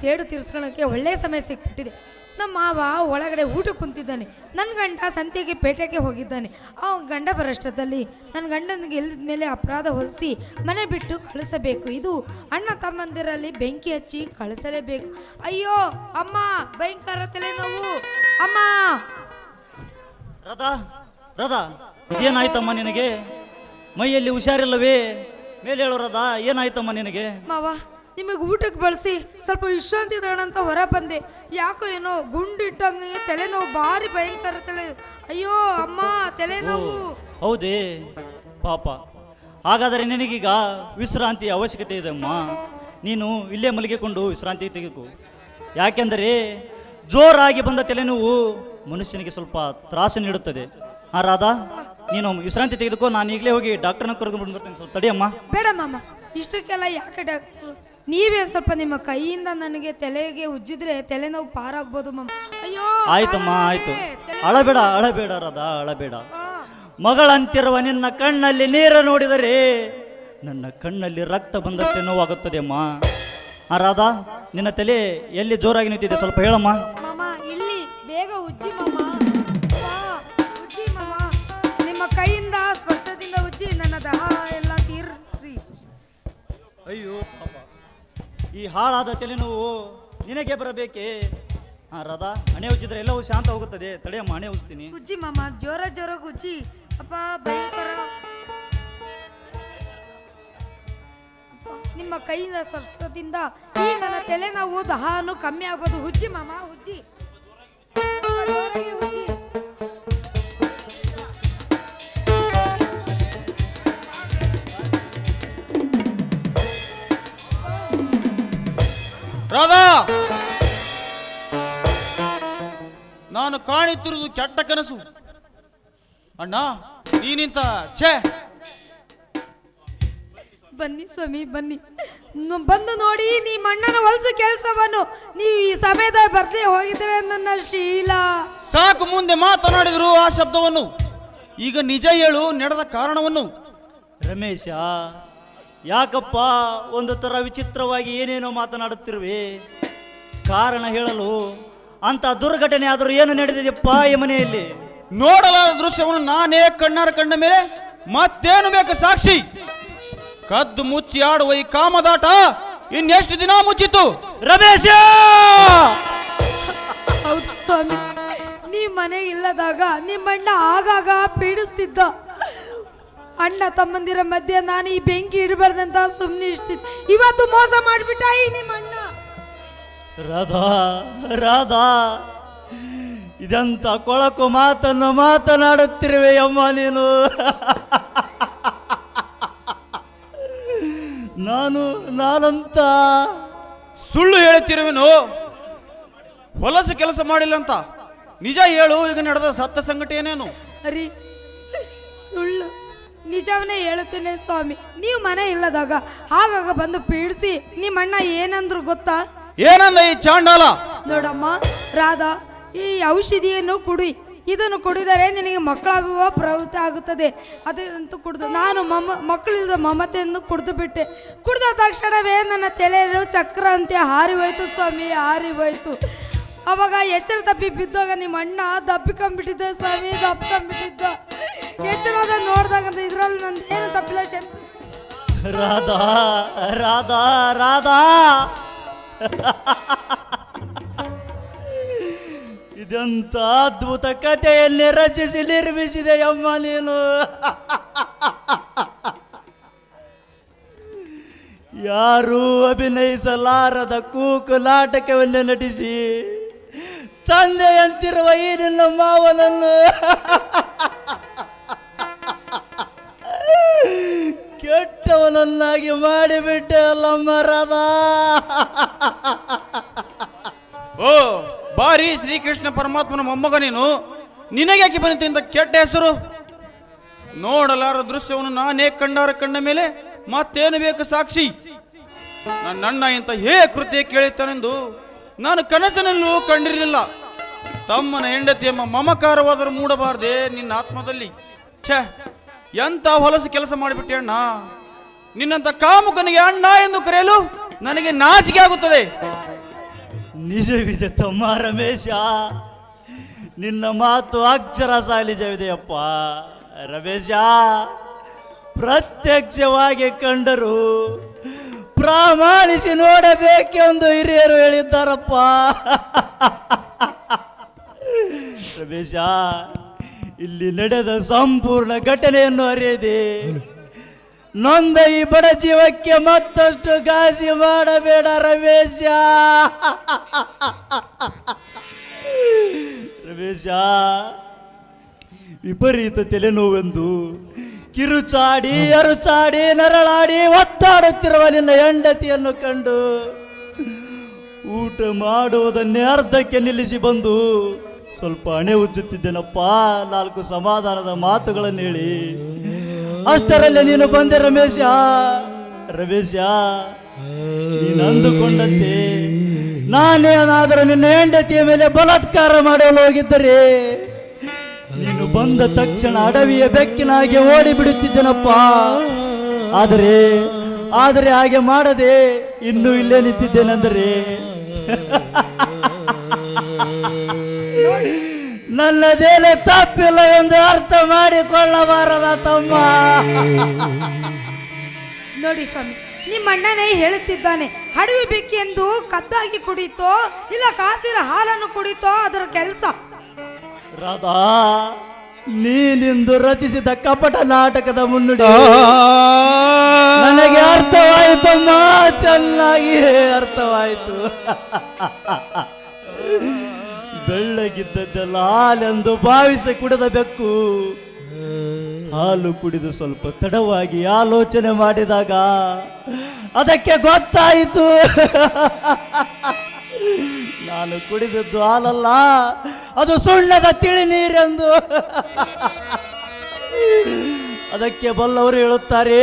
ಸೇಡು ತೀರಿಸ್ಕೊಳ್ಳೋಕ್ಕೆ ಒಳ್ಳೆಯ ಸಮಯ ಸಿಕ್ಬಿಟ್ಟಿದೆ. ನಮ್ಮ ಮಾವ ಒಳಗಡೆ ಊಟ ಕುಂತಿದ್ದಾನೆ. ನನ್ನ ಗಂಡ ಸಂತೆಗೆ ಪೇಟೆಗೆ ಹೋಗಿದ್ದಾನೆ. ಆ ಗಂಡ ಬರೋಷ್ಟದಲ್ಲಿ ನನ್ನ ಗಂಡನಿಗೆ ಇಲ್ಲದ ಮೇಲೆ ಅಪರಾಧ ಹೊಲಿಸಿ ಮನೆ ಬಿಟ್ಟು ಕಳಿಸಬೇಕು. ಇದು ಅಣ್ಣ ತಮ್ಮಂದಿರಲ್ಲಿ ಬೆಂಕಿ ಹಚ್ಚಿ ಕಳಿಸಲೇಬೇಕು. ಅಯ್ಯೋ ಅಮ್ಮ ಭಯಂಕರ ತಲೆನೋವು. ಅಮ್ಮ! ರಥ ರಥ ಏನಾಯ್ತಮ್ಮ ನಿನಗೆ? ಮೈಯಲ್ಲಿ ಹುಷಾರಿಲ್ಲವೇ? ಮೇಲೆ ಹೇಳೋ ರಥ ಏನಾಯ್ತಮ್ಮ ನಿನಗೆ? ಮಾವ ನಿಮಗೆ ಊಟಕ್ಕೆ ಬಳಸಿ ಸ್ವಲ್ಪ ವಿಶ್ರಾಂತಿ ತಗೋಣ ಅಂತ ಹೊರ ಬಂದೆ. ಯಾಕೋ ಏನೋ ಗುಂಡಿಟ್ಟಂಗೆ ತಲೆನೋವು ಭಾರಿ ಭಯಂಕರ ತಲೆ. ಅಯ್ಯೋ ಅಮ್ಮ ತಲೆನೋವು. ಹೌದೇ. ಪಾಪ. ಹಾಗಾದರೆ ನಿನಗೀಗ ವಿಶ್ರಾಂತಿಯ ಅವಶ್ಯಕತೆ ಇದೆ ಅಮ್ಮ. ನೀನು ಇಲ್ಲೇ ಮಲಗಿಕೊಂಡು ವಿಶ್ರಾಂತಿ ತೆಗೆದು ಯಾಕೆಂದರೆ ಜೋರಾಗಿ ಬಂದ ತಲೆನೋವು ಮನುಷ್ಯನಿಗೆ ಸ್ವಲ್ಪ ತ್ರಾಸು ನೀಡುತ್ತದೆ. ಆ ರಾಧಾ ನೀನು ವಿಶ್ರಾಂತಿ ತೆಗೆದುಕೋ. ನಾನು ಈಗಲೇ ಹೋಗಿ ಡಾಕ್ಟರ್ನ ಕರ್ಕೊಂಡು ಬರ್ತೀನಿ. ಸ್ವಲ್ಪ ತಡಿಯಮ್ಮ ಬೇಡ ಮಾಮ. ಇಷ್ಟಕ್ಕೆಲ್ಲ ಯಾಕೆ ಡಾಕ್ಟ್ರು ನೀವೇ ಸ್ವಲ್ಪ ನಿಮ್ಮ ಕೈಯಿಂದ ನನಗೆ ತಲೆಗೆ ಉಜ್ಜಿದ್ರೆ ತಲೆನೋವು ಪಾರಾಗ್ಬೋದು ಮಮ್ಮ. ಅಯ್ಯೋ ಆಯ್ತಮ್ಮ ಆಯ್ತು. ಅಳಬೇಡ ಅಳಬೇಡ ರಾಧಾ ಅಳಬೇಡ. ಮಗಳಂತಿರುವ ನಿನ್ನ ಕಣ್ಣಲ್ಲಿ ನೀರು ನೋಡಿದರೆ ನನ್ನ ಕಣ್ಣಲ್ಲಿ ರಕ್ತ ಬಂದಷ್ಟೇ ನೋವಾಗುತ್ತದೆ ಅಮ್ಮ ಆ ರಾಧಾ ನಿನ್ನ ತಲೆ ಎಲ್ಲಿ ಜೋರಾಗಿ ನಿಂತಿದೆ ಸ್ವಲ್ಪ ಹೇಳಮ್ಮ. ಮಾಮ ಇಲ್ಲಿ ಬೇಗ ಉಜ್ಜಿ ಮಾಮ. ವಾ, ಉಜ್ಜಿ ಮಾಮ. ನಿಮ್ಮ ಕೈಯಿಂದ ಸ್ಪರ್ಶದಿಂದ ಉಜ್ಜಿ ನನ್ನ ದಹ ಎಲ್ಲ ತೀರಿಸ್ರಿ. ಅಯ್ಯೋ ಪಾಪ. ಈ ಹಾಳಾದ ತಲೆನೋವು ನಿನಗೆ ಬರಬೇಕೇ? ಹಾ ರಾಧಾ ಹಣೆ ಉಜ್ಜಿದ್ರೆ ಎಲ್ಲವೂ ಶಾಂತ ಹೋಗುತ್ತದೆ. ತಡೆಯಮ್ಮ ಮಣೆ ಉಜ್ತೀನಿ. ಗುಜ್ಜಿ ಮಾಮ ಜೋರ ಜೋರ ಗುಜ್ಜಿ ಅಪ್ಪ ಭಯಂಕರ. ಅಪ್ಪ, ನಿಮ್ಮ ಕೈಯಿಂದ ಸರ್ಸದಿಂದ ಈ ನನ್ನ ತಲೆನೋವು ದಹಾನು ಕಮ್ಮಿ ಆಗ್ಬೋದು ಹುಜ್ಜಿ ಮಾಮ ಹುಜ್ಜಿ ಕಾಣುತ್ತಿರುವುದು ಕೆಟ್ಟ ಕನಸು. ಅಣ್ಣ ನೀನಿಂತ ಛೇ. ಬನ್ನಿ ಸ್ವಾಮಿ ಬನ್ನಿ. ನು- ಬಂದು ನೋಡಿ ನಿಮ್ಮ ಅಣ್ಣನ ಹೊಲಸು ಕೆಲಸವನ್ನು. ನೀವು ಈ ಸಮಯದ ಬರ್ದೇ ಹೋಗಿದ್ರೆ ನನ್ನ ಶೀಲ. ಸಾಕು ಮುಂದೆ ಮಾತನಾಡಿದರು ಆ ಶಬ್ದವನ್ನು. ಈಗ ನಿಜ ಹೇಳು ನಡೆದ ಕಾರಣವನ್ನು. ರಮೇಶ ಯಾಕಪ್ಪ ಒಂದು ಥರ ವಿಚಿತ್ರವಾಗಿ ಏನೇನೋ ಮಾತನಾಡುತ್ತಿರುವೆ? ಕಾರಣ ಹೇಳಲು ಅಂತ ದುರ್ಘಟನೆ ಆದರೂ ಏನು ನಡೆದಿದೆಯಪ್ಪ ಈ ಮನೆಯಲ್ಲಿ? ನೋಡಲಾದ ದೃಶ್ಯವನ್ನು ನಾನೇ ಕಣ್ಣಾರ ಕಂಡ ಮೇಲೆ ಮತ್ತೇನು ಬೇಕು ಸಾಕ್ಷಿ? ಕದ್ದು ಮುಚ್ಚಿ ಆಡುವ ಈ ಕಾಮದಾಟ ಇನ್ನೆಷ್ಟು ದಿನ ಮುಚ್ಚಿತು? ರಮೇಶ! ಹೌದು ಸ್ವಾಮಿ ಮನೆ ಇಲ್ಲದಾಗ ನಿಮ್ಮಣ್ಣ ಆಗಾಗ ಪೀಡಿಸ್ತಿದ್ದ. ಅಣ್ಣ ತಮ್ಮಂದಿರ ಮಧ್ಯೆ ನಾನು ಈ ಬೆಂಕಿ ಇಡಬಾರ್ದಂತ ಸುಮ್ಮನೆ ಇಷ್ಟಿದ್ ಇವತ್ತು ಮೋಸ ಮಾಡಿಬಿಟ್ಟ ಈ ನಿಮ್ಮಣ್ಣ. ರಾಧಾ ರಾಧಾ. ಇದಂತ ಕೊಳಕು ಮಾತನ್ನು ಮಾತನಾಡುತ್ತಿರುವೆ ಅಮ್ಮ ನೀನು? ನಾನು, ನಾನಂತ ಸುಳ್ಳು ಹೇಳುತ್ತಿರುವೆನು? ಹೊಲಸು ಕೆಲಸ ಮಾಡಿಲ್ಲ ಅಂತ ನಿಜ ಹೇಳು, ಈಗ ನಡೆದ ಸತ್ತ ಸಂಗತಿ ಏನೇನು? ಅರಿ, ಸುಳ್ಳು. ನಿಜವನ್ನೇ ಹೇಳುತ್ತೇನೆ ಸ್ವಾಮಿ. ನೀವು ಮನೆ ಇಲ್ಲದಾಗ ಆಗಾಗ ಬಂದು ಪೀಡಿಸಿ ನಿಮ್ಮಣ್ಣ ಏನಂದ್ರು ಗೊತ್ತಾ? ಏನಂದ ಈ ಚಾಂಡಾಲ? ನೋಡಮ್ಮ ರಾಧಾ ಈ ಔಷಧಿಯನ್ನು ಕುಡಿ. ಇದನ್ನು ಕುಡಿದರೆ ನಿನಗೆ ಮಕ್ಕಳಾಗುವ ಪ್ರವೃತ್ತಿ ಆಗುತ್ತದೆ. ಅದಂತೂ ಕುಡಿದು ನಾನು ಮಮ್ಮ ಮಕ್ಕಳಿಂದ ಮಮತೆಯನ್ನು ಕುಡಿದು ಬಿಟ್ಟೆ ಕುಡಿದ ತಕ್ಷಣವೇ ನನ್ನ ತಲೆಯಲ್ಲಿ ಚಕ್ರ ಅಂತೆ ಹಾರಿ ಹೋಯ್ತು ಸ್ವಾಮಿ ಹಾರಿ ಹೋಯ್ತು ಅವಾಗ ಎಚ್ಚರ ತಪ್ಪಿ ಬಿದ್ದಾಗ ನಿಮ್ಮ ಅಣ್ಣ ದಬ್ಬಿಕೊಂಡ್ಬಿಟ್ಟಿದ್ದೆ ಸ್ವಾಮಿ ದಪ್ಪಿಕೊಂಡ್ಬಿಟ್ಟಿದ್ದ ಎಚ್ಚರದ ನೋಡಿದಾಗ ಇದರಲ್ಲಿ ನಂದು ಏನು ತಪ್ಪಿಲ್ಲ ಶಂ ರಾಧಾ ರಾಧಾ ರಾಧಾ. ಇದೆಂತ ಅದ್ಭುತ ಕಥೆಯಲ್ಲಿ ರಚಿಸಿ ನಿರ್ಮಿಸಿದೆ ಅಮ್ಮ ನೀನು. ಯಾರೂ ಅಭಿನಯಿಸಲಾರದ ಕೂಕು ನಾಟಕವನ್ನು ನಟಿಸಿ ತಂದೆಯಂತಿರುವ ಈ ನಿನ್ನ ಮಾವನನ್ನು. ಕೆಟ್ಟವನನ್ನಾಗಿ ಮಾಡಿಬಿಟ್ಟೆ ಅಲ್ಲ ಮರದ. ಓ, ಬಾರಿ ಶ್ರೀಕೃಷ್ಣ ಪರಮಾತ್ಮನ ಮೊಮ್ಮಗ ನೀನು. ನಿನಗ್ಯಾಕೆ ಬಂತು ಇಂಥ ಕೆಟ್ಟ ಹೆಸರು? ನೋಡಲಾರ ದೃಶ್ಯವನ್ನು ನಾನೇ ಕಂಡಾರ ಕಂಡ ಮೇಲೆ ಮತ್ತೇನು ಬೇಕು ಸಾಕ್ಷಿ? ನನ್ನಣ್ಣ ಇಂಥ ಹೇ ಕೃತ್ಯ ಕೇಳಿತ್ತಾನೆಂದು ನಾನು ಕನಸಿನಲ್ಲೂ ಕಂಡಿರಲಿಲ್ಲ. ತಮ್ಮನ ಹೆಂಡತಿ ಎಂಬ ಮಮಕಾರವಾದರೂ ಮೂಡಬಾರದೆ ನಿನ್ನ ಆತ್ಮದಲ್ಲಿ. ಛೇ ಎಂತ ಹೊಲಸು ಕೆಲಸ ಮಾಡಿಬಿಟ್ಟೆ ಅಣ್ಣ? ನಿನ್ನಂತ ಕಾಮುಕನಿಗೆ ಅಣ್ಣ ಎಂದು ಕರೆಯಲು ನನಗೆ ನಾಚಿಕೆ ಆಗುತ್ತದೆ. ನಿಜವಿದೆ ತಮ್ಮ ರಮೇಶ. ನಿನ್ನ ಮಾತು ಅಕ್ಷರ ಸಾಲಿಜವಿದೆಯಪ್ಪ ರಮೇಶ, ಪ್ರತ್ಯಕ್ಷವಾಗಿ ಕಂಡರು ಪ್ರಾಮಾಣಿಸಿ ನೋಡಬೇಕೆಂದು ಹಿರಿಯರು ಹೇಳಿದ್ದಾರಪ್ಪ. ರಮೇಶ ಇಲ್ಲಿ ನಡೆದ ಸಂಪೂರ್ಣ ಘಟನೆಯನ್ನು ಅರಿಯದೆ. ನೊಂದ ಈ ಬಡ ಜೀವಕ್ಕೆ ಮತ್ತಷ್ಟು ಘಾಸಿ ಮಾಡಬೇಡ ರಮೇಶ. ರಮೇಶ, ವಿಪರೀತ ತಲೆನೋವೆಂದು ಕಿರುಚಾಡಿ, ಅರುಚಾಡಿ, ನರಳಾಡಿ ಒತ್ತಾಡುತ್ತಿರುವ ನಿನ್ನ ಹೆಂಡತಿಯನ್ನು ಕಂಡು ಊಟ ಮಾಡುವುದನ್ನೇ ಅರ್ಧಕ್ಕೆ ನಿಲ್ಲಿಸಿ ಬಂದು ಸ್ವಲ್ಪ ಹಣೆ ಉಜ್ಜುತ್ತಿದ್ದೇನಪ್ಪ. ನಾಲ್ಕು ಸಮಾಧಾನದ ಮಾತುಗಳನ್ನು ಹೇಳಿ. ಅಷ್ಟರಲ್ಲೇ ನೀನು ಬಂದೆ ರಮೇಶ ರಮೇಶ ನೀನು ಅಂದುಕೊಂಡಂತೆ ನಾನೇನಾದರೂ ನಿನ್ನ ಹೆಂಡತಿಯ ಮೇಲೆ ಬಲಾತ್ಕಾರ ಮಾಡಲು ಹೋಗಿದ್ದರೆ ನೀನು ಬಂದ ತಕ್ಷಣ ಅಡವಿಯ ಬೆಕ್ಕಿನಾಗೆ ಓಡಿ ಬಿಡುತ್ತಿದ್ದೇನಪ್ಪ ಆದರೆ ಆದರೆ ಹಾಗೆ ಮಾಡದೆ ಇನ್ನೂ ಇಲ್ಲೇ ನಿಂತಿದ್ದೇನೆಂದರೆ. ನನ್ನದೇನು ತಪ್ಪಿಲ್ಲ ಎಂದು ಅರ್ಥ ಮಾಡಿಕೊಳ್ಳಬಾರದ ತಮ್ಮ. ನೋಡಿ ಸ್ವಾಮಿ ನಿಮ್ಮ ಅಣ್ಣನೇ ಹೇಳುತ್ತಿದ್ದಾನೆ ಹಡವಿ ಬೇಕೆಂದು ಎಂದು ಕದ್ದಾಗಿ ಕುಡಿತೋ ಇಲ್ಲ ಕಾಸಿರ ಹಾಲನ್ನು ಕುಡಿತೋ ಅದರ ಕೆಲಸ? ರಾಧಾ ನೀನಿಂದು ರಚಿಸಿದ ಕಪಟ ನಾಟಕದ ಮುನ್ನುಡಿ. ನನಗೆ ಅರ್ಥವಾಯಿತಮ್ಮ ಚೆನ್ನಾಗಿ ಅರ್ಥವಾಯಿತು. ಬೆಳ್ಳಗಿದ್ದದ್ದೆಲ್ಲ ಹಾಲೆಂದು ಭಾವಿಸಿ ಕುಡಿದ ಬೆಕ್ಕು ಹಾಲು ಕುಡಿದು ಸ್ವಲ್ಪ ತಡವಾಗಿ ಆಲೋಚನೆ ಮಾಡಿದಾಗ ಅದಕ್ಕೆ ಗೊತ್ತಾಯಿತು. ನಾನು ಕುಡಿದದ್ದು ಹಾಲಲ್ಲ, ಅದು ಸುಣ್ಣದ ತಿಳಿ ನೀರೆಂದು ಅದಕ್ಕೆ ಬಲ್ಲವರು ಹೇಳುತ್ತಾರೆ,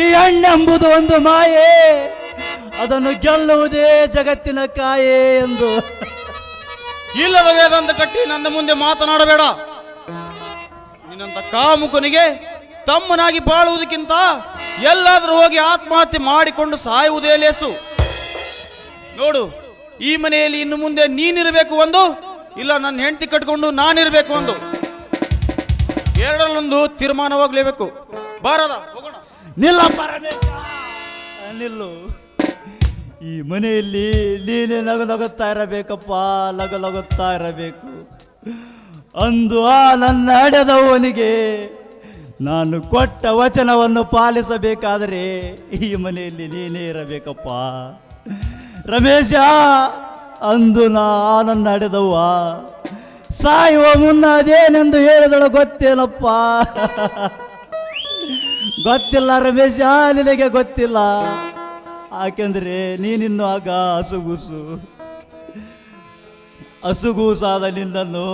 ಈ ಹಣ್ಣೆಂಬುದು ಒಂದು ಮಾಯೆ, ಅದನ್ನು ಗೆಲ್ಲುವುದೇ ಜಗತ್ತಿನ ಕಾಯೆ ಎಂದು. ಇಲ್ಲದ ವೇದಾಂತ ಕಟ್ಟಿ ನನ್ನ ಮುಂದೆ ಮಾತನಾಡಬೇಡ. ನಿನ್ನಂತ ಕಾಮುಕನಿಗೆ ತಮ್ಮನಾಗಿ ಬಾಳುವುದಕ್ಕಿಂತ ಎಲ್ಲಾದರೂ ಹೋಗಿ ಆತ್ಮಹತ್ಯೆ ಮಾಡಿಕೊಂಡು ಸಾಯುವುದೇ ಲೇಸು. ನೋಡು, ಈ ಮನೆಯಲ್ಲಿ ಇನ್ನು ಮುಂದೆ ನೀನಿರಬೇಕು ಒಂದು, ಇಲ್ಲ ನನ್ನ ಹೆಂಡತಿ ಕಟ್ಕೊಂಡು ನಾನಿರಬೇಕು ಒಂದು. ಎರಡರಲ್ಲೊಂದು ತೀರ್ಮಾನವಾಗಲೇಬೇಕು. ಬಾರದ? ನಿಲ್ಲ ನಿಲ್ಲು. ಈ ಮನೆಯಲ್ಲಿ ನೀನೇ ನಗು ನಗುತ್ತಾ ಇರಬೇಕಪ್ಪ ಲಗು ನಗುತ್ತಾ ಇರಬೇಕು. ಅಂದು ಆ ನನ್ನ ಅಡೆದವನಿಗೆ ನಾನು ಕೊಟ್ಟ ವಚನವನ್ನು ಪಾಲಿಸಬೇಕಾದರೆ ಈ ಮನೆಯಲ್ಲಿ ನೀನೇ ಇರಬೇಕಪ್ಪ. ರಮೇಶ, ಅಂದು ನಾ ನನ್ನ ಹಡೆದವ್ವ ಸಾಯುವ ಮುನ್ನ ಅದೇನೆಂದು ಹೇಳಿದಳು ಗೊತ್ತೇನಪ್ಪ. ಗೊತ್ತಿಲ್ಲ ರಮೇಶ, ನಿನಗೆ ಗೊತ್ತಿಲ್ಲ. ಯಾಕೆಂದ್ರೆ ನೀನಿನ್ನು ಆಗ ಹಸುಗೂಸು. ಹಸುಗೂಸಾದ ನಿನ್ನನ್ನು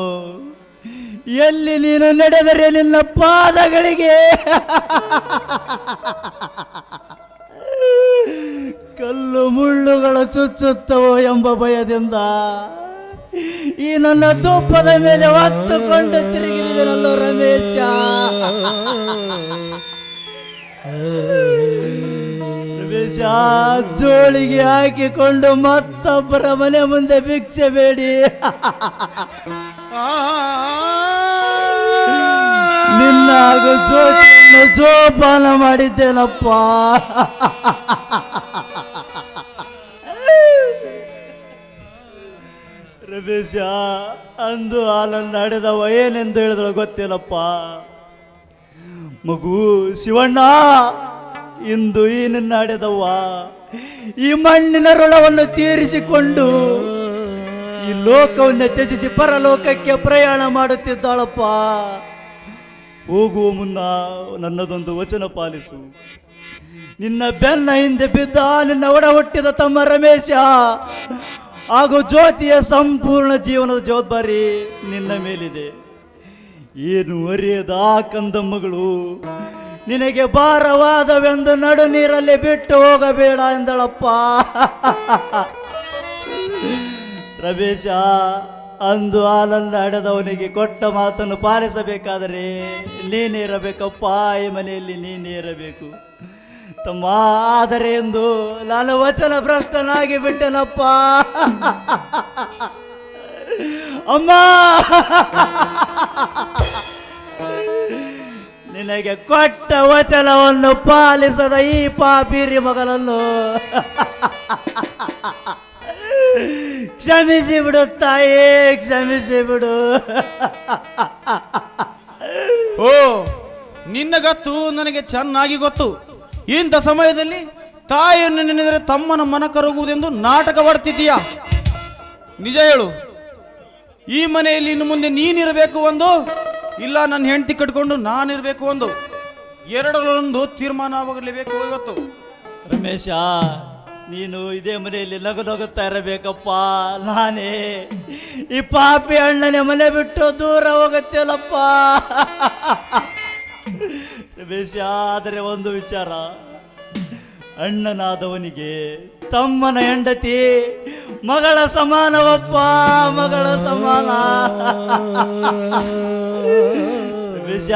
ಎಲ್ಲಿ ನೀನು ನಡೆದರೆ ನಿನ್ನ ಪಾದಗಳಿಗೆ. ಕಲ್ಲು ಮುಳ್ಳುಗಳು ಚುಚ್ಚುತ್ತವೋ ಎಂಬ ಭಯದಿಂದ ಈ ನನ್ನ ತುಪ್ಪದ ಮೇಲೆ ಹೊತ್ತುಕೊಂಡು ತಿರುಗಿದನಲ್ಲೋ ರಮೇಶ. ಜೋಳಿಗೆ ಹಾಕಿಕೊಂಡು ಮತ್ತೊಬ್ಬರ ಮನೆ ಮುಂದೆ ಭಿಕ್ಷೆ ಬೇಡಿ. ನಿನ್ನ ಹಾಗೂ ಜೋಪಾನ ಮಾಡಿದ್ದೇನಪ್ಪ. ರಮೇಶ, ಅಂದು ಹಾಲನ್ನು ನಡೆದವ ಏನೆಂದು ಹೇಳಿದ್ರು ಗೊತ್ತಿಲ್ಲಪ್ಪ ಮಗು ಶಿವಣ್ಣ! ಇಂದು ನಿನ್ನ ನಡೆದವ್ವ. ಈ ಮಣ್ಣಿನ ಋಣವನ್ನು ತೀರಿಸಿಕೊಂಡು ಈ ಲೋಕವನ್ನು ತ್ಯಜಿಸಿ ಪರಲೋಕಕ್ಕೆ ಪ್ರಯಾಣ ಮಾಡುತ್ತಿದ್ದಾಳಪ್ಪ. ಹೋಗುವ ಮುನ್ನ ನನ್ನದೊಂದು ವಚನ ಪಾಲಿಸು. ನಿನ್ನ ಬೆನ್ನ ಹಿಂದೆ ಬಿದ್ದ ನಿನ್ನ ಒಡ ಹುಟ್ಟಿದ ತಮ್ಮ ರಮೇಶ, ಹಾಗೂ ಜ್ಯೋತಿಯ ಸಂಪೂರ್ಣ ಜೀವನದ ಜವಾಬ್ದಾರಿ ನಿನ್ನ ಮೇಲಿದೆ. ಏನು ಅರಿಯದ ಕಂದಮ್ಮಗಳು ನಿನಗೆ ಭಾರವಾದವೆಂದು ನಡು ನೀರಲ್ಲಿ ಬಿಟ್ಟು ಹೋಗಬೇಡ ಎಂದಳಪ್ಪ. ರಮೇಶ, ಅಂದು ಆನಂದ ಹಡೆದವನಿಗೆ ಕೊಟ್ಟ ಮಾತನ್ನು ಪಾಲಿಸಬೇಕಾದರೆ ನೀನೇ ಇರಬೇಕಪ್ಪ, ಈ ಮನೆಯಲ್ಲಿ ನೀನೇ ಇರಬೇಕು. ತಮ್ಮ, ಆದರೆ ಎಂದು ನಾನು ವಚನ ಭ್ರಷ್ಟನಾಗಿ ಬಿಟ್ಟೆನಪ್ಪ. ಅಮ್ಮ! ನಿನಗೆ ಕೊಟ್ಟ ವಚನವನ್ನು ಪಾಲಿಸದ ಈ ಪಾಪಿರಿ ಮಗಳನ್ನು ಕ್ಷಮಿಸಿ ಬಿಡು ತಾಯಿ, ಕ್ಷಮಿಸಿ ಬಿಡು. ಓ, ನಿನ್ನ ಗತ್ತು ನನಗೆ ಚೆನ್ನಾಗಿ ಗೊತ್ತು. ಇಂಥ ಸಮಯದಲ್ಲಿ ತಾಯಿಯನ್ನು ನೆನೆದರೆ ತಮ್ಮನ ಮನ ಕರಗುವುದೆಂದು ನಾಟಕವಾಡ್ತಿದ್ದೀಯಾ ನಿಜ ಹೇಳು, ಈ ಮನೆಯಲ್ಲಿ ಇನ್ನು ಮುಂದೆ ನೀನಿರಬೇಕು ಒಂದು ಇಲ್ಲ, ನನ್ನ ಹೆಂಡತಿ ಕಟ್ಕೊಂಡು ನಾನಿರಬೇಕು ಒಂದು ಎರಡರಲ್ಲೊಂದು ತೀರ್ಮಾನ ಆಗಲೇಬೇಕು ಇವತ್ತು. ರಮೇಶ, ನೀನು ಇದೇ ಮನೆಯಲ್ಲಿ ನಗು ನಗುತ್ತಾ ಇರಬೇಕಪ್ಪ. ನಾನೇ ಈ ಪಾಪಿ ಅಣ್ಣನೇ ಮನೆ ಬಿಟ್ಟು ದೂರ ಹೋಗುತ್ತೇಲಪ್ಪ ರಮೇಶ, ಆದರೆ ಒಂದು ವಿಚಾರ. ಅಣ್ಣನಾದವನಿಗೆ ತಮ್ಮನ ಹೆಂಡತಿ ಮಗಳ ಸಮಾನವಪ್ಪ ಮಗಳ ಸಮಾನ. ವಿಷ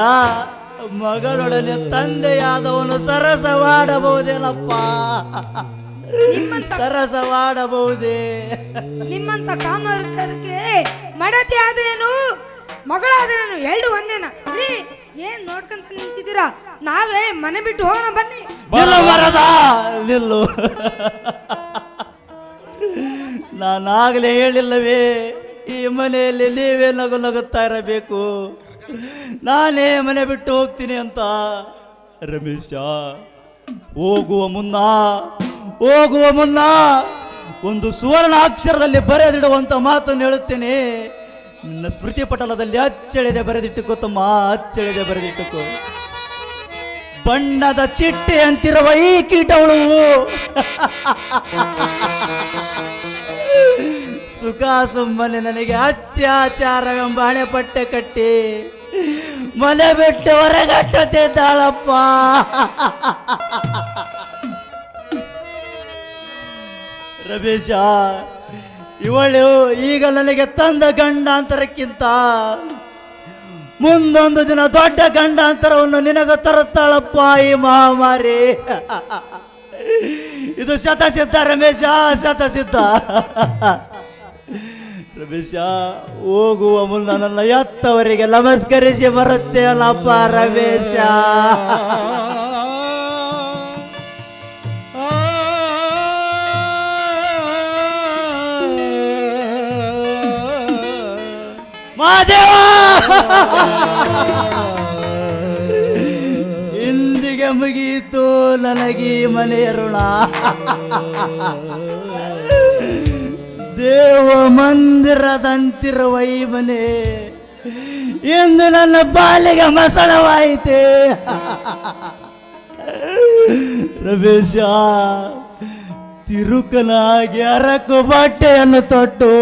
ಮಗಳೊಡನೆ ತಂದೆಯಾದವನು ಸರಸವಾಡಬಹುದೇನಪ್ಪ? ಸರಸವಾಡಬಹುದೇ? ನಿಮ್ಮಂತ ಕಾಮರ್ಕರಿಗೆ ಮಡತಿ ಆದ್ರೇನು? ಮಗಳಾದ್ರೇನು? ಎರಡು ಒಂದೇನಾ? ಏನ್ ನೋಡ್ಕಂತ ನಿಂತಿದ್ದೀರಾ? ನಾವೇ ಮನೆ ಬಿಟ್ಟು ಹೋಗೋಣ ಬನ್ನಿ. ನಿಲ್ಲು ನಿಲ್ಲು. ನಾನಾಗಲೇ ಹೇಳಿಲ್ಲವೇ ಈ ಮನೆಯಲ್ಲಿ ನೀವೇ ನಗು ನಗುತ್ತಾ ಇರಬೇಕು. ನಾನೇ ಮನೆ ಬಿಟ್ಟು ಹೋಗ್ತೀನಿ ಅಂತ. ರಮೇಶ ಹೋಗುವ ಮುನ್ನ ಹೋಗುವ ಮುನ್ನ ಒಂದು ಸುವರ್ಣ ಅಕ್ಷರದಲ್ಲಿ ಬರೆದಿಡುವಂತ ಮಾತನ್ನು ಹೇಳುತ್ತೇನೆ. ನಿನ್ನ ಸ್ಮೃತಿ ಪಟಲದಲ್ಲಿ ಅಚ್ಚಳಿದೆ ಬರೆದಿಟ್ಟುಕೋ ತಮ್ಮ ಅಚ್ಚಳಿದೆ ಬರೆದಿಟ್ಟುಕೋ. ಬಣ್ಣದ ಚಿಟ್ಟೆ ಅಂತಿರುವ ಈ ಕೀಟಗಳು ಸುಖ ಸುಮ್ಮನೆ ನನಗೆ ಅತ್ಯಾಚಾರವೆಂಬ ಹಣೆಪಟ್ಟೆ ಕಟ್ಟಿ ಮನೆ ಬಿಟ್ಟು ಹೊರಗಟ್ಟುತ್ತಿದ್ದಾಳಪ್ಪ ರಮೇಶ, ಇವಳು ಈಗ ನನಗೆ ತಂದ ಗಂಡಾಂತರಕ್ಕಿಂತ ಮುಂದೊಂದು ದಿನ ದೊಡ್ಡ ಗಂಡಾಂತರವನ್ನು ನಿನಗ ತರುತ್ತಾಳಪ್ಪ ಈ ಮಹಾಮಾರಿ. ಇದು ಶತಸಿದ್ಧ ರಮೇಶ ಶತಸಿದ್ಧ. ರಮೇಶ, ಹೋಗುವ ಮುನ್ನ ನನ್ನ ಎತ್ತವರಿಗೆ ನಮಸ್ಕರಿಸಿ ಬರುತ್ತೇನಪ್ಪ ರಮೇಶ. ಮಾದೇವ! ಇಂದಿಗೆ ಮುಗಿಯಿತು ನನಗೆ ಮನೆಯ ದೇವ ಮಂದಿರದಂತಿರುವ ಈ ಮನೆ ಎಂದು ನನ್ನ ಬಾಲಿಗೆ ಮಸಳವಾಯಿತೆ. ರಮೇಶ, ತಿರುಕನಾಗಿ ಅರಕು ಬಟ್ಟೆಯನ್ನು ತೊಟ್ಟು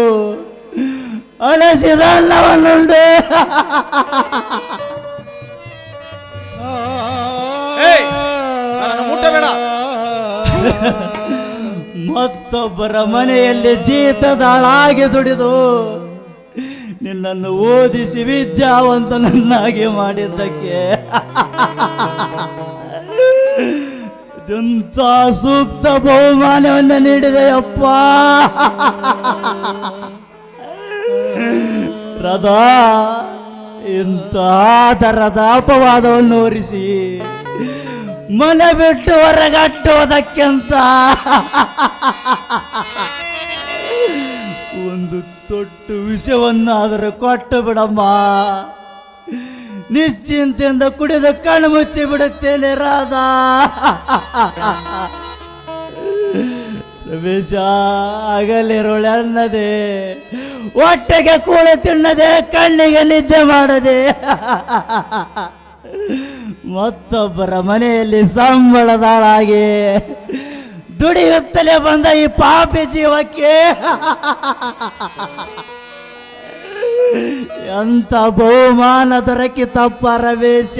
ಮುಟ್ಟಬೇಡ. ಮತ್ತೊಬ್ಬರ ಮನೆಯಲ್ಲಿ ಜೀತದಾಳಾಗಿ ದುಡಿದು ನಿನ್ನನ್ನು ಓದಿಸಿ ವಿದ್ಯಾವಂತನನ್ನಾಗಿ ಮಾಡಿದ್ದಕ್ಕೆ. ಇದಂತ ಸೂಕ್ತ ಬಹುಮಾನವನ್ನು ನೀಡಿದೆಯಪ್ಪ. ರದಾ ಇಂಥ ದರದ ಅಪವಾದವನ್ನು ಹೊರಿಸಿ ಮನೆ ಬಿಟ್ಟು ಹೊರಗಟ್ಟುವುದಕ್ಕಿಂತ ಒಂದು ತೊಟ್ಟು ವಿಷವನ್ನಾದರೂ ಕೊಟ್ಟು ಬಿಡಮ್ಮ. ನಿಶ್ಚಿಂತೆಯಿಂದ ಕುಡಿದು ಕಣ್ಣು ಮುಚ್ಚಿ ಬಿಡುತ್ತೇನೆ ರಾಧಾ. ಅನ್ನದೆ ಹೊಟ್ಟೆಗೆ ಕೂಳೆ ತಿನ್ನದೆ, ಕಣ್ಣಿಗೆ ನಿದ್ದೆ ಮಾಡದೆ. ಮತ್ತೊಬ್ಬರ ಮನೆಯಲ್ಲಿ ಸಂಬಳದಾಳಾಗಿ ದುಡಿಯುತ್ತಲೇ ಬಂದ ಈ ಪಾಪಿ ಜೀವಕ್ಕೆ. ಎಂತ ಬಹುಮಾನ ದೊರಕಿ ತಪ್ಪ ರಮೇಶ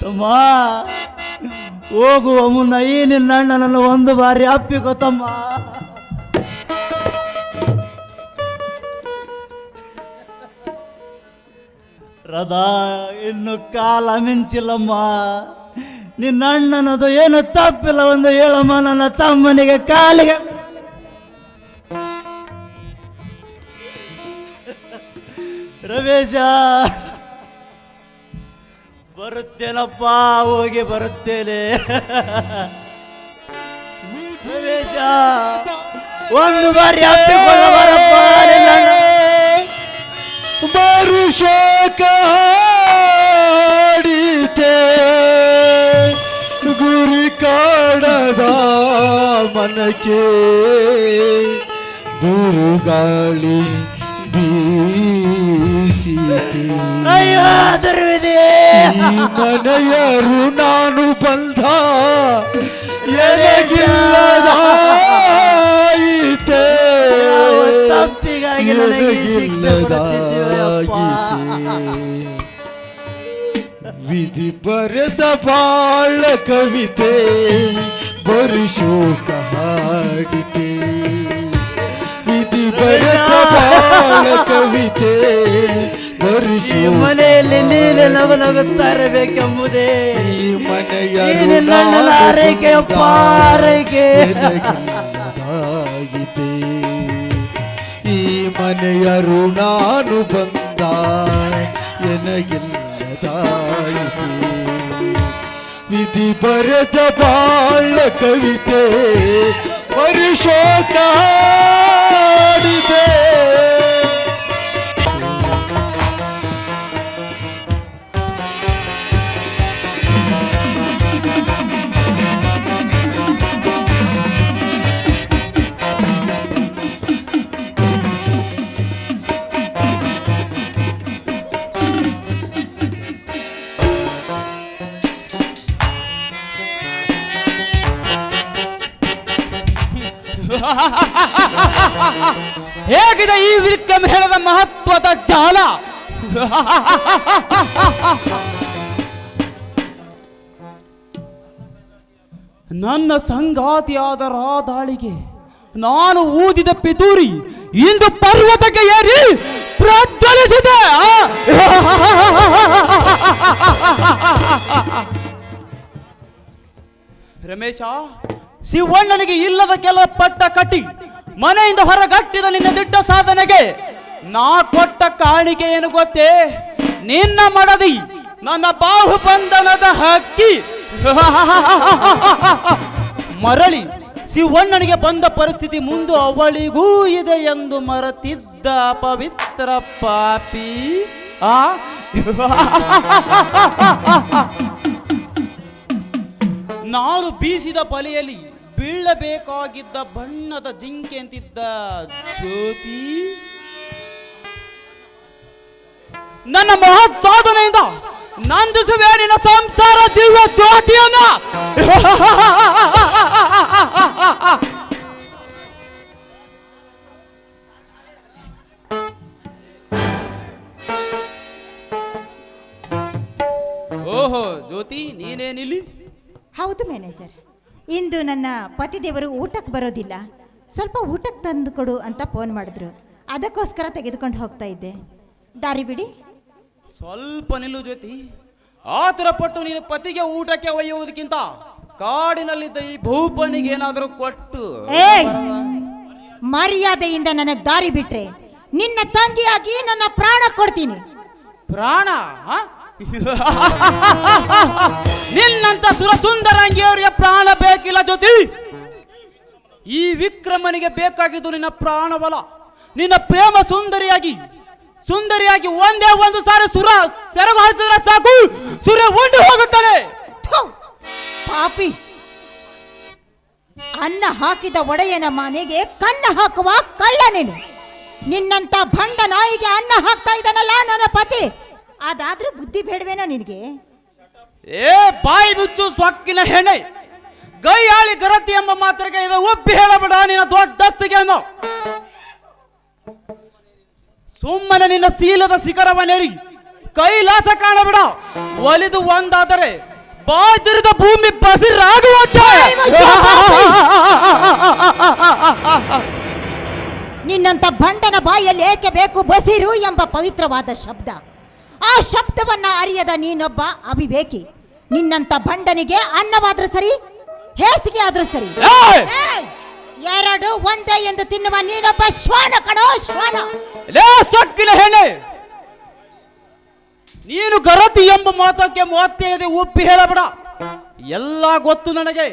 ತಮ್ಮ ಹೋಗುವ ಮುನ್ನ ಈ ನಿನ್ನ ಅಣ್ಣನನ್ನು ಒಂದು ಬಾರಿ ಅಪ್ಪಿಕೋ ತಮ್ಮ. ರದಾ ಇನ್ನು ಕಾಲ ಮಿಂಚಿಲ್ಲಮ್ಮ. ನಿನ್ನ ಅಣ್ಣನದು ಏನು ತಪ್ಪಿಲ್ಲ ಒಂದು ಹೇಳಮ್ಮ ನನ್ನ ತಮ್ಮನಿಗೆ ಕಾಲಿಗೆ. ರಮೇಶ. ಬರುತ್ತೇನಪ್ಪ ಹೋಗಿ ಬರುತ್ತೇನೆ. ಒಂದು ಬಾರಿ ಬರು ಬರಪ್ಪ ನಿನ್ನ ಅಣ್ಣ. ಬರುಶೋಕ ಗುರಿ ಕಾಡದ ಮನಕ್ಕೆ ಬಿರುಗಾಳಿ ಬೀಸಿ ಅಯ್ಯೋ ಈ ಮನೆಯರು ನಾನು ಬಂದ ಎನಗಿಲ್ಲದಾಯಿತೆ ಯಪ್ಪ? ವಿಧಿ ಬರೆದ ಬಾಳ ಕವಿತೆ ಬರು ಶೋಕ ಹಾಡಿತೆ. ವಿಧಿ ಬರೆದ ಬಾಳ ಕವಿತೆ ಮನೆಯಲ್ಲಿ ನೀನೆ ನಗು ನಗುತ್ತಾ ಇರಬೇಕೆಂಬುದೇ ಈ ಮನೆಯ ಈ ನಿನ್ನ ಅಣ್ಣನ ಆರೈಕೆಯಪ್ಪ ಆರೈಕೆ ಎನಗಿಲ್ಲದಾಗಿದೆ ಈ ಮನೆಯ ಋಣಾನು ಬಂದ ಎನಗಿಲ್ಲದಾಯಿತು ವಿಧಿ ಬರೆದ ಬಾಳ ಕವಿತೆ ಪರಿಶೋಕ ಹೇಗಿದೆ ಈ ವಿಕ್ರಮ್ ಹೇಳದ ಮಹತ್ವದ ಜಾಲ ನನ್ನ ಸಂಗಾತಿಯಾದ ರಾದಾಳಿಗೆ ನಾನು ಊದಿದ ಪಿತೂರಿ ಇಂದು ಪರ್ವತಕ್ಕೆ ಏರಿ ಪ್ರಜ್ವಲಿಸಿದೆ! ರಮೇಶ ಶಿವಣ್ಣನಿಗೆ ಇಲ್ಲದ ಕೆಲ ಪಟ್ಟ ಕಟ್ಟಿ ಮನೆಯಿಂದ ಹೊರಗಟ್ಟಿದ ನಿನ್ನ ದಿಟ್ಟ ಸಾಧನೆಗೆ. ನಾ ಕೊಟ್ಟ ಕಾಣಿಕೆ ಏನು ಗೊತ್ತೇ? ನಿನ್ನ ಮಡದಿ ನನ್ನ ಬಾಹುಬಂಧನದ ಹಕ್ಕಿ. ಮರಳಿ ಶಿವಣ್ಣನಿಗೆ ಬಂದ ಪರಿಸ್ಥಿತಿ ಮುಂದೆ ಅವಳಿಗೂ ಇದೆ ಎಂದು ಮರೆತಿದ್ದ ಪವಿತ್ರ ಪಾಪಿ. ಆ? ನಾನು ಬೀಸಿದ ಬಲೆಯಲ್ಲಿ ಬೀಳಬೇಕಾಗಿದ್ದ ಬಣ್ಣದ ಜಿಂಕೆ ಅಂತಿದ್ದ ಜ್ಯೋತಿ. ನನ್ನ ಮಹತ್ ಸಾಧನೆಯಿಂದ ನಂದಿಸುವೆ ನಿನ್ನ ಸಂಸಾರ ದಿವ್ಯ ಜ್ಯೋತಿಯನ್ನ. ಓಹೋ ಜ್ಯೋತಿ, ನೀನೇನಿಲ್ಲಿ? ಹೌದು ಮ್ಯಾನೇಜರ್. ಇಂದು ನನ್ನ ಪತಿದೇವರು ಊಟಕ್ಕೆ ಬರೋದಿಲ್ಲ. ಸ್ವಲ್ಪ ಊಟಕ್ಕೆ ತಂದು ಕೊಡು ಅಂತ ಫೋನ್ ಮಾಡಿದ್ರು. ಅದಕ್ಕೋಸ್ಕರ ತೆಗೆದುಕೊಂಡು ಹೋಗ್ತಾ ಇದ್ದೆ. ದಾರಿ ಬಿಡಿ. ಸ್ವಲ್ಪ ನಿಲ್ಲು ಜ್ಯೋತಿ. ಆತರ ಪಟ್ಟು ನೀನು ಪತಿಗೆ ಊಟಕ್ಕೆ ಒಯ್ಯುವುದಕ್ಕಿಂತ ಕಾಡಿನಲ್ಲಿದ್ದ ಈ ಭೂಪನಿಗೆ ಏನಾದರೂ ಕೊಟ್ಟು. ಮರ್ಯಾದೆಯಿಂದ ನನಗೆ ದಾರಿ ಬಿಟ್ರೆ ನಿನ್ನ ತಂಗಿಯಾಗಿ ನನ್ನ ಪ್ರಾಣ ಕೊಡ್ತೀನಿ. ಪ್ರಾಣ? ನಿನ್ನಂತ ಸುರ ಸುಂದರಂಗಿಯವರಿಗೆ ಪ್ರಾಣ ಬೇಕಿಲ್ಲ ಜ್ಯೋತಿ. ಈ ವಿಕ್ರಮನಿಗೆ ಬೇಕಾಗಿದ್ದು ನಿನ್ನ ಪ್ರಾಣಬಲ. ನಿನ್ನ ಪ್ರೇಮ ಸುಂದರಿಯಾಗಿ ಸುಂದರಿಯಾಗಿ ಒಂದೇ ಒಂದು ಸಾರಿ ಸುರ ಸೆರಗು ಹಾಸಿದ್ರೆ ಸಾಕು. ಸುರ ಉಂಡು ಹೋಗುತ್ತದೆ. ಪಾಪಿ. ಅನ್ನ ಹಾಕಿದ ಒಡೆಯನ ಮನೆಗೆ ಕನ್ನ ಹಾಕುವ ಕಳ್ಳ ನೀನು ನಿನ್ನಂತ ಭಂಡ ನಾಯಿಗೆ ಅನ್ನ ಹಾಕ್ತಾ ಇದ್ದಾನಲ್ಲ ನನ್ನ ಪತಿ? ಅದಾದ್ರೂ ಬುದ್ಧಿ ಬೇಡವೇನೋ ನಿನಗೆ? ಏ ಬಾಯಿ ಮುಚ್ಚು ಸೊಕ್ಕಿನ ಹೆಣೆ. ಗೈಯಾಳಿ ಗರತಿ ಎಂಬ ಮಾತ್ರಕ್ಕೆ ಇದು ಒಪ್ಪಿ ಹೇಳಬೇಡ ನಿನ್ನ ದೊಡ್ಡಸ್ತಿಗೆ ಅನ್ನೋ ಸುಮ್ಮನೆ ನಿನ್ನ ಶೀಲದ ಶಿಖರವನ್ನೇರಿ ಕೈಲಾಸ ಕಾಣಬೇಡ. ಒಲಿದು ಒಂದಾದರೆ ಬಾದಿರದ ಭೂಮಿ ಬಸಿರಾಗುವಂತೆ ನಿನ್ನಂತ ಭಂಡನ ಬಾಯಲ್ಲಿ ಏಕೆ ಬೇಕು? ಬಸಿರು ಎಂಬ ಪವಿತ್ರವಾದ ಶಬ್ದ. ಆ ಶಬ್ದವನ್ನ ಅರಿಯದ ನೀನೊಬ್ಬ ಅವಿವೇಕಿ. ನಿನ್ನಂತ ಬಂಡನಿಗೆ ಅನ್ನವಾದ್ರೂ ಸರಿ ಹೇಸಿಗೆ ಆದ್ರೂ ಸರಿ! ಎರಡು ಒಂದೇ ಎಂದು ತಿನ್ನುವ ನೀನೊಬ್ಬ ಶ್ವಾನ ಕಣೋ ಶ್ವಾನ. ಸೊಕ್ಕಿನ ಹೆಣ್ಣೆ ನೀನು ಗರತಿ ಎಂಬ ಮಾತಕ್ಕೆ ಮೂವತ್ತೈದು ಉಪ್ಪಿ ಹೇಳಬೇಡ. ಎಲ್ಲ ಗೊತ್ತು ನನಗೆ.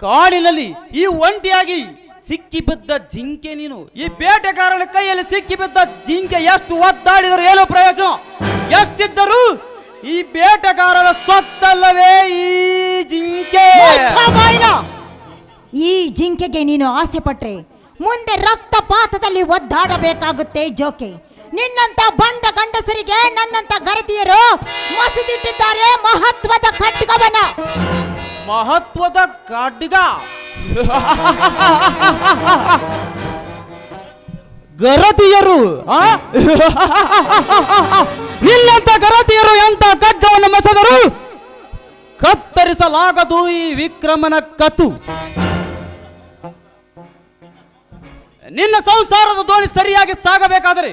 ಕಾಡಿನಲ್ಲಿ ಈ ಒಂಟಿಯಾಗಿ ಸಿಕ್ಕಿ ಬಿದ್ದ ಜಿಂಕೆ ನೀನು. ಈ ಬೇಟೆಗಾರನ ಕೈಯಲ್ಲಿ ಸಿಕ್ಕಿ ಬಿದ್ದ ಜಿಂಕೆ ಎಷ್ಟು ಒದ್ದಾಡಿದರೂ ಏನು ಪ್ರಯೋಜನ? ಎಷ್ಟಿದ್ದರೂ ಈ ಬೇಟೆಗಾರರ ಸ್ವತ್ತಲ್ಲವೇ ಈ ಜಿಂಕೆ. ಈ ಜಿಂಕೆಗೆ ನೀನು ಆಸೆ ಪಟ್ರೆ, ಮುಂದೆ ರಕ್ತಪಾತದಲ್ಲಿ ಒದ್ದಾಡಬೇಕಾಗುತ್ತೆ ಜೋಕೆ. ನಿನ್ನಂತ ಬಂಡ ಗಂಡಸರಿಗೆ ನನ್ನಂತ ಗರತಿಯರು ಮಸಿದಿಟ್ಟಿದ್ದಾರೆ ಮಹತ್ವದ ಖಡ್ಗವನ. ಮಹತ್ವದ ಕಾಡಿಗ ಗರತಿಯರು ನಿನ್ನಂತ ಇಲ್ಲಂತ ಗರತಿಯರು ಎಂತ ಖಡ್ಗವನ್ನು ಮಸದರು? ಕತ್ತರಿಸಲಾಗದು ಈ ವಿಕ್ರಮನ ಕತು. ನಿನ್ನ ಸಂಸಾರದ ದೋಣಿ ಸರಿಯಾಗಿ ಸಾಗಬೇಕಾದರೆ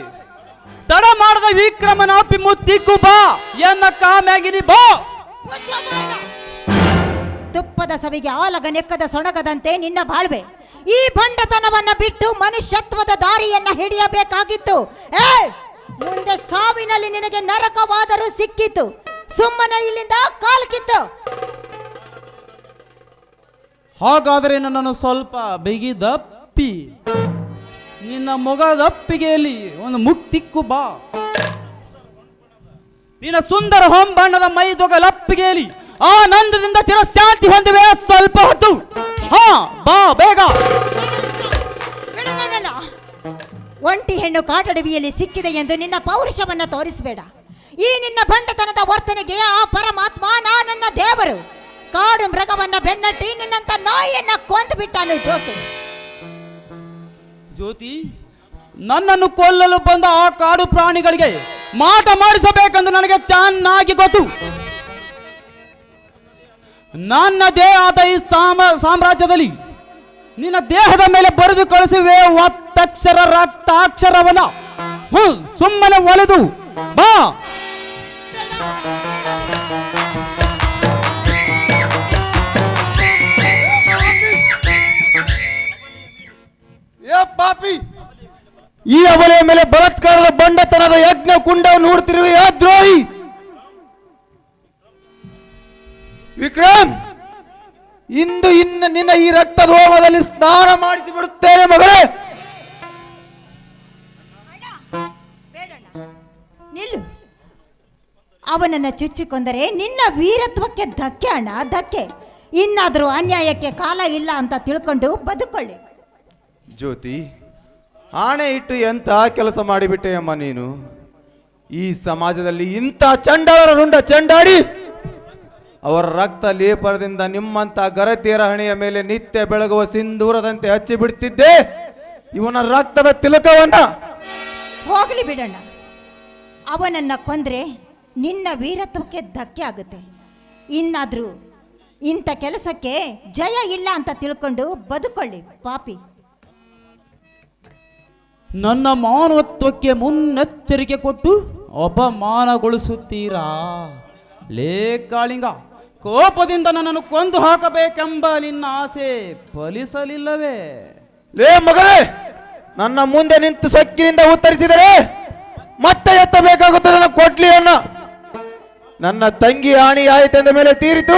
ತಡ ಮಾಡದ ವಿಕ್ರಮನ ಅಪ್ಪಿ ಮುತ್ತಿಕ್ಕು ಬಾ ಎನ್ನ ಕಾಮ್ಯಾಗಿನಿ ಬಾ. ತುಪ್ಪದ ಸವಿಗೆ ಆಲಗ ನೆಕ್ಕದ ಸೊಣಗದಂತೆ ನಿನ್ನ ಬಾಳ್ವೆ. ಈ ಬಂಡತನವನ್ನ ಬಿಟ್ಟು ಮನುಷ್ಯತ್ವದ ದಾರಿಯನ್ನ ಹಿಡಿಯಬೇಕಾಗಿತ್ತು. ಏ ಮುಂದೆ ಸಾವಿನಲ್ಲಿ ನಿನಗೆ ನರಕವಾದರೂ ಸಿಕ್ಕಿತು. ಸುಮ್ಮನೆ ಇಲ್ಲಿಂದ ಕಾಲ್ಕಿತ್ತು ಹಾಗಾದರೆ ನನ್ನನ್ನು ಸ್ವಲ್ಪ ಬಿಗಿದಪ್ಪಿ. ನಿನ್ನ ಮೊಗದಪ್ಪಿಗೆಯಲ್ಲಿ ಒಂದು ಮುಕ್ತಿಕ್ಕು ಬಾ. ನಿನ್ನ ಸುಂದರ ಹೊಂಬಣ್ಣದ ಮೈದೊಗಲಪ್ಪಿಗೆಯಲ್ಲಿ ಆನಂದದಿಂದ ಚಿರಶಾಂತಿ ಹೊಂದಿವೆ. ಸ್ವಲ್ಪ ಹೊತ್ತು. ಹಾ ಬಾ ಬೇಗ. ಒಂಟಿ ಹೆಣ್ಣು ಕಾಟಡವಿಯಲ್ಲಿ ಸಿಕ್ಕಿದೆ ಎಂದು ನಿನ್ನ ಪೌರುಷವನ್ನ ತೋರಿಸಬೇಡ. ಈ ನಿನ್ನ ಬಂಡತನದ ವರ್ತನೆಗೆ ಆ ಪರಮಾತ್ಮ ನಾ ನನ್ನ ದೇವರು. ಕಾಡು ಮೃಗವನ್ನ ಬೆನ್ನಟ್ಟಿ ನಿನ್ನಂತ ನಾಯಿಯನ್ನ ಕೊಂದು ಬಿಟ್ಟನು ಜ್ಯೋತಿ. ಜ್ಯೋತಿ ನನ್ನನ್ನು ಕೊಲ್ಲಲು ಬಂದ ಆ ಕಾಡು ಪ್ರಾಣಿಗಳಿಗೆ ಮಾತ ಮಾಡಿಸಬೇಕೆಂದು ನನಗೆ ಚೆನ್ನಾಗಿ ಗೊತ್ತು. ನನ್ನ ದೇಹದ ಈ ಸಾಮ, ಸಾಮ್ರಾಜ್ಯದಲ್ಲಿ ನಿನ್ನ ದೇಹದ ಮೇಲೆ ಬರೆದು ಕಳಿಸುವೆ ಒತ್ತಕ್ಷರ ರಕ್ತಾಕ್ಷರವನ ಹ್ಞೂ ಸುಮ್ಮನೆ ಒಲೆದು, ಬಾ. ಈ ಅವಲೆಯ ಮೇಲೆ ಬಲತ್ಕಾರದ ಬಂಡತನದ ಯಜ್ಞ ಕುಂಡವನ್ನು ಚುಚ್ಚಿಕೊಂದರೆ ನಿನ್ನ ವೀರತ್ವಕ್ಕೆ ಧಕ್ಕೆ ಅಣ್ಣ ಧಕ್ಕೆ. ಇನ್ನಾದರೂ ಅನ್ಯಾಯಕ್ಕೆ ಕಾಲ ಇಲ್ಲ ಅಂತ ತಿಳ್ಕೊಂಡು ಬದುಕೊಳ್ಳಿ. ಜ್ಯೋತಿ ಆಣೆ ಇಟ್ಟು ಎಂತ ಕೆಲಸ ಮಾಡಿಬಿಟ್ಟೆ ಅಮ್ಮ ನೀನು? ಈ ಸಮಾಜದಲ್ಲಿ ಇಂಥ ಚಂಡಾಳರ ರುಂಡ ಚಂಡಾಡಿ ಅವರ ರಕ್ತ ಲೇಪರದಿಂದ ನಿಮ್ಮಂತ ಗರತಿಯರ ಹಣೆಯ ಮೇಲೆ ನಿತ್ಯ ಬೆಳಗುವ ಸಿಂಧೂರದಂತೆ ಹಚ್ಚಿ ಬಿಡ್ತಿದ್ದೆ ಇವನ ರಕ್ತದ ತಿಲಕವನ್ನ. ಹೋಗಲಿ ಬಿಡಣ್ಣ. ಅವನನ್ನ ಕೊಂದ್ರೆ ನಿನ್ನ ವೀರತ್ವಕ್ಕೆ ಧಕ್ಕೆ ಆಗುತ್ತೆ. ಇನ್ನಾದರೂ ಇಂಥ ಕೆಲಸಕ್ಕೆ ಜಯ ಇಲ್ಲ ಅಂತ ತಿಳ್ಕೊಂಡು ಬದುಕೊಳ್ಳಿ ಪಾಪಿ. ನನ್ನ ಮಾನವತ್ವಕ್ಕೆ ಮುನ್ನೆಚ್ಚರಿಕೆ ಕೊಟ್ಟು ಅಪಮಾನಗೊಳಿಸುತ್ತೀರಾ? ಲೇ ಕಾಳಿಂಗ ಕೋಪದಿಂದ ನನ್ನನ್ನು ಕೊಂದು ಹಾಕಬೇಕೆಂಬ ನಿನ್ನ ಆಸೆ ಫಲಿಸಲಿಲ್ಲವೇ? ಲೇ ಮಗನೇ ನನ್ನ ಮುಂದೆ ನಿಂತು ಸೊಕ್ಕಿನಿಂದ ಉತ್ತರಿಸಿದರೆ ಮತ್ತೆ ಎತ್ತಬೇಕಾಗುತ್ತದೆ ನನ್ನ ಕೊಡ್ಲಿಯನ್ನ ನನ್ನ ತಂಗಿ ಆಣಿ ಆಯಿತೆಂದ ಮೇಲೆ ತೀರಿತು.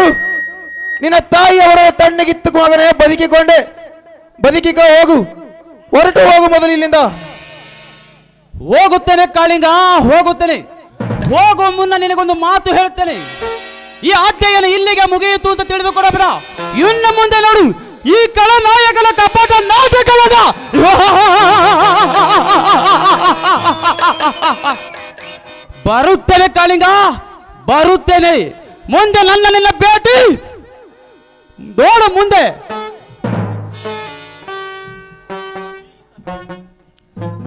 ನಿನ್ನ ತಾಯಿಯವರ ತಣ್ಣಗಿತ್ತು ಮಗನೇ, ಬದುಕಿಕೊಂಡೆ. ಬದುಕಿಕ, ಹೋಗು. ಹೊರಟು ಹೋಗು ಮೊದಲು ಇಲ್ಲಿಂದ. ಹೋಗುತ್ತೇನೆ ಕಾಳಿಂಗ ಹೋಗುತ್ತೇನೆ. ಹೋಗುವ ಮುನ್ನ ನಿನಗೊಂದು ಮಾತು ಹೇಳ್ತೇನೆ ಈ ಆಜ್ಞೆಯನ್ನು ಇಲ್ಲಿಗೆ ಮುಗಿಯಿತು ಅಂತ ತಿಳಿದುಕೊಡಬೇಡ ಇನ್ನು ಮುಂದೆ ನೋಡು, ಈ ಕಳ ನಾಯಕನ ಕಪಾಟ ನಾಟಕವಾದ. ಬರುತ್ತೇನೆ ಕಾಳಿಂಗ. ಬರುತ್ತೇನೆ. ಮುಂದೆ ನನ್ನ ನಿನ್ನ ಭೇಟಿ. ನೋಡು ಮುಂದೆ.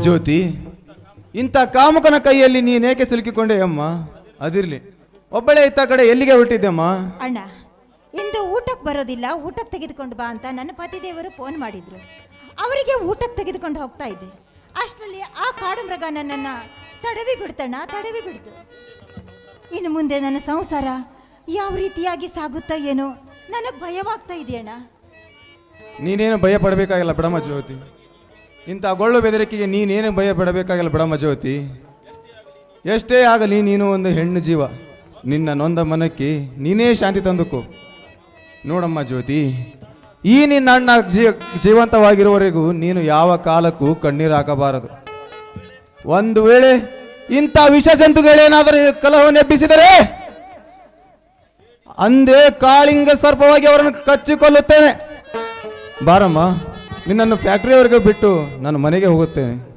ಜ್ಯೋತಿ ಇಂಥ ಕಾಮಕನ ಕೈಯಲ್ಲಿ ನೀನೇಕೆ ಸಿಲುಕಿಕೊಂಡೆ ಅಮ್ಮ? ಅದಿರ್ಲಿ. ಒಬ್ಬಳೇ ಇತ್ತ ಕಡೆ ಎಲ್ಲಿಗೆ ಹೊರಟಿದ್ದೆಮ್ಮ ಅಣ್ಣ ಇಂದು ಊಟಕ್ಕೆ ಬರೋದಿಲ್ಲ ಊಟಕ್ಕೆ ತೆಗೆದುಕೊಂಡು ಬಾ ಅಂತ ನನ್ನ ಪತಿದೇವರು ಫೋನ್ ಮಾಡಿದ್ರು. ಅವರಿಗೆ ಊಟಕ್ಕೆ ತೆಗೆದುಕೊಂಡು ಹೋಗ್ತಾ ಇದ್ದೆ. ಅಷ್ಟರಲ್ಲಿ ಆ ಕಾಡು ಮೃಗ ನನ್ನನ್ನು ತಡವಿ ಬಿಡ್ತಣ್ಣ ತಡವಿ ಬಿಡ್ತು. ಇನ್ನು ಮುಂದೆ ನನ್ನ ಸಂಸಾರ ಯಾವ ರೀತಿಯಾಗಿ ಸಾಗುತ್ತಾ ಏನೋ ನನಗೆ ಭಯವಾಗ್ತಾ ಇದೆಯಣ್ಣ. ನೀನೇನು ಭಯ ಪಡಬೇಕಾಗಿಲ್ಲ ಬಿಡಮ್ಮ ಜ್ಯೋತಿ. ಇಂಥ ಗೊಳ್ಳು ಬೆದರಿಕೆಗೆ ನೀನೇನು ಭಯ ಪಡಬೇಕಾಗಿಲ್ಲ ಬಿಡಮ್ಮ ಜ್ಯೋತಿ. ಎಷ್ಟೇ ಆಗಲಿ ನೀನು ಒಂದು ಹೆಣ್ಣು ಜೀವ. ನಿನ್ನ ನೊಂದ ಮನಕ್ಕೆ ನೀನೇ ಶಾಂತಿ ತಂದುಕೋ. ನೋಡಮ್ಮ ಜ್ಯೋತಿ, ಈ ನಿನ್ನ ಅಣ್ಣ ಜೀ, ಜೀವಂತವಾಗಿರುವವರೆಗೂ ನೀನು ಯಾವ ಕಾಲಕ್ಕೂ ಕಣ್ಣೀರು ಹಾಕಬಾರದು. ಒಂದು ವೇಳೆ ಇಂಥ ವಿಷ ಜಂತುಗಳೇನಾದರೂ ಕಲಹವನ್ನು ಎಬ್ಬಿಸಿದರೆ? ಅಂದೇ ಕಾಳಿಂಗ ಸರ್ಪವಾಗಿ ಅವರನ್ನು ಕಚ್ಚಿಕೊಳ್ಳುತ್ತೇನೆ. ಬಾರಮ್ಮ, ನಿನ್ನನ್ನು ಫ್ಯಾಕ್ಟ್ರಿಯವರೆಗೆ ಬಿಟ್ಟು ನಾನು ಮನೆಗೆ ಹೋಗುತ್ತೇನೆ.